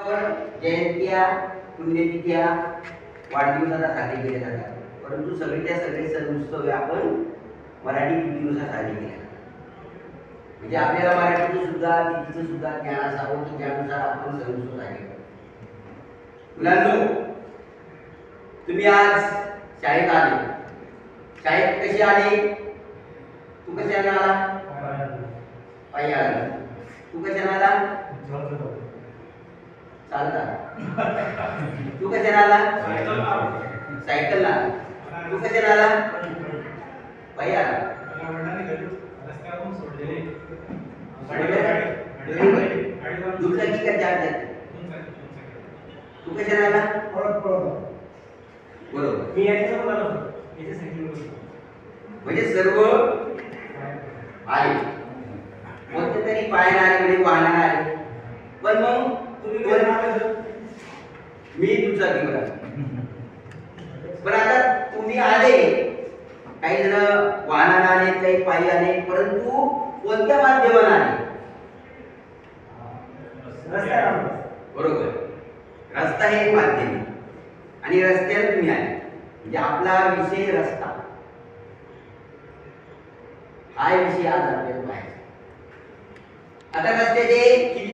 आपण जयंत्या पुण्यतिथ्या वाढदिवसाला साजरे केले जातात परंतु सगळीच्या सगळे सण उत्सव आपण मराठी तिथीनुसार साजरे केले म्हणजे आपल्याला मराठीचं सुद्धा तिथीचं सुद्धा ज्ञान असावं की त्यानुसार आपण सण उत्सव साजरे करतो. मुलांनो तुम्ही आज शाळेत आले. शाळेत कशी आले? तू कशाने आला? पायी आला. तू कशाने आला? चालता तू कशाने आला? सायकलला. तू कशाने आला? पायी आला. दुचाकी का चार चाकी? तू कशाने आला? बरोबर. म्हणजे सर्व आले कोणत्या तरी पायाने आले म्हणजे वाहनाने आले. पण मग? मी दुचाकी पण आता तुम्ही आले काही जण वाहनाने आले काही पायी आले परंतु कोणत्या माध्यमाने आले? बरोबर. रस्ता हे एक माध्यम आहे. आणि रस्त्याला तुम्ही आले. म्हणजे आपला विषय रस्ता. हा विषय आज आपल्याला पाहिजे आता रस्त्याचे किती